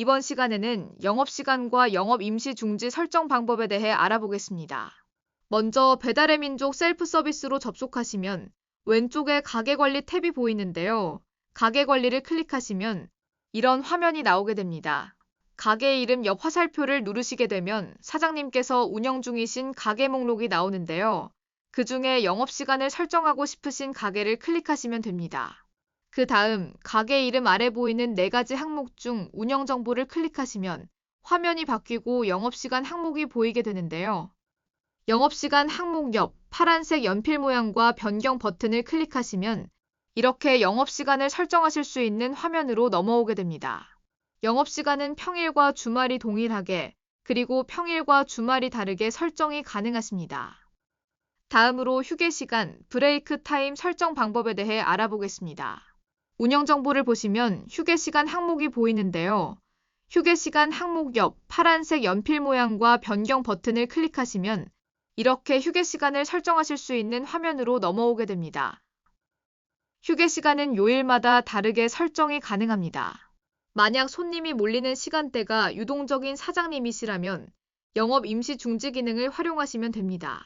이번 시간에는 영업시간과 영업 임시 중지 설정 방법에 대해 알아보겠습니다. 먼저 배달의 민족 셀프 서비스로 접속하시면 왼쪽에 가게 관리 탭이 보이는데요. 가게 관리를 클릭하시면 이런 화면이 나오게 됩니다. 가게 이름 옆 화살표를 누르시게 되면 사장님께서 운영 중이신 가게 목록이 나오는데요. 그 중에 영업시간을 설정하고 싶으신 가게를 클릭하시면 됩니다. 그 다음 가게 이름 아래 보이는 네 가지 항목 중 운영 정보를 클릭하시면 화면이 바뀌고 영업시간 항목이 보이게 되는데요. 영업시간 항목 옆 파란색 연필 모양과 변경 버튼을 클릭하시면 이렇게 영업시간을 설정하실 수 있는 화면으로 넘어오게 됩니다. 영업시간은 평일과 주말이 동일하게 그리고 평일과 주말이 다르게 설정이 가능하십니다. 다음으로 휴게시간, 브레이크 타임 설정 방법에 대해 알아보겠습니다. 운영 정보를 보시면 휴게 시간 항목이 보이는데요. 휴게 시간 항목 옆 파란색 연필 모양과 변경 버튼을 클릭하시면 이렇게 휴게 시간을 설정하실 수 있는 화면으로 넘어오게 됩니다. 휴게 시간은 요일마다 다르게 설정이 가능합니다. 만약 손님이 몰리는 시간대가 유동적인 사장님이시라면 영업 임시 중지 기능을 활용하시면 됩니다.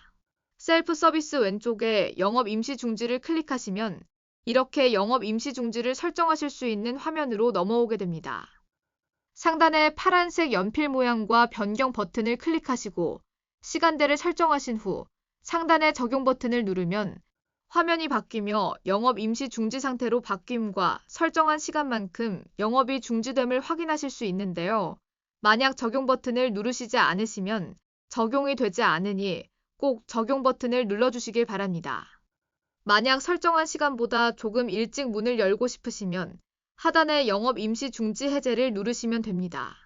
셀프 서비스 왼쪽에 영업 임시 중지를 클릭하시면 이렇게 영업 임시 중지를 설정하실 수 있는 화면으로 넘어오게 됩니다. 상단에 파란색 연필 모양과 변경 버튼을 클릭하시고 시간대를 설정하신 후 상단의 적용 버튼을 누르면 화면이 바뀌며 영업 임시 중지 상태로 바뀜과 설정한 시간만큼 영업이 중지됨을 확인하실 수 있는데요. 만약 적용 버튼을 누르시지 않으시면 적용이 되지 않으니 꼭 적용 버튼을 눌러주시길 바랍니다. 만약 설정한 시간보다 조금 일찍 문을 열고 싶으시면 하단의 영업 임시 중지 해제를 누르시면 됩니다.